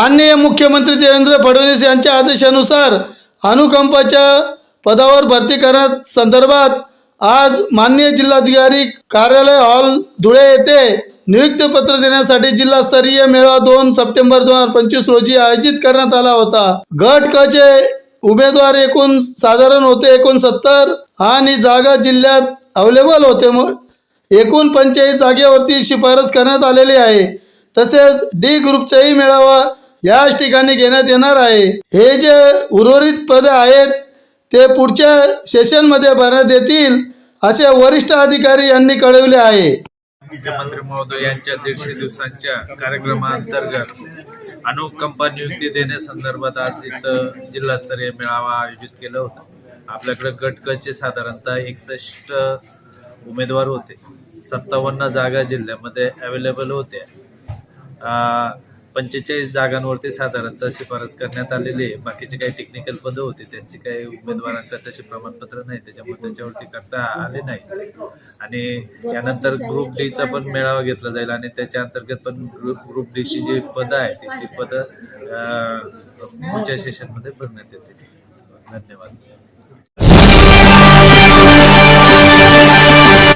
माननीय मुख्यमंत्री देवेंद्र फडणवीस यांच्या आदेशानुसार अनुकंपाच्या पदावर भरती करण्यात संदर्भात आज माननीय जिल्हाधिकारी कार्यालय हॉल धुळे येथे नियुक्ती पत्र देण्यासाठी जिल्हास्तरीय मेळावा दोन सप्टेंबर दोन हजार पंचवीस रोजी आयोजित करण्यात आला होता. गट क चे उमेदवार एकूण साधारण होते एकोणसत्तर आणि जागा जिल्ह्यात अवेलेबल होते मग एकूण पंचेचाळीस जागेवरती शिफारस करण्यात आलेली आहे. तसेच डी ग्रुपचाही मेळावा याच ठिकाणी घेण्यात येणार आहे. हे जे उर्वरित पद आहेत ते पुढच्या सेशनमध्ये भरण्यात येतील असे वरिष्ठ अधिकारी यांनी कळविले आहे. मुख्यमंत्री महोदय यांच्या दीडशे दिवसांच्या कार्यक्रमाअंतर्गत अनुकंपा नियुक्ती देण्यासंदर्भात आज इथं जिल्हास्तरीय मेळावा आयोजित केला होता. आपल्याकडे गटकचे साधारणतः एकसष्ट उमेदवार होते. सत्तावन्न जागा जिल्ह्यामध्ये अवेलेबल होत्या. पंचेचाळीस जागांवरती साधारणतः शिफारस करण्यात आलेली आहे. बाकीचे काही टेक्निकल पदं होती त्यांची काही उमेदवारांचं तसे प्रमाणपत्र नाही त्याच्यामुळे त्याच्यावरती करता आले नाही. आणि यानंतर ग्रुप डीचा पण मेळावा घेतला जाईल आणि त्याच्या अंतर्गत पण ग्रुप ग्रुप डीची जी पदं आहेत ती पदं पुढच्या सेशनमध्ये भरण्यात येतील. धन्यवाद.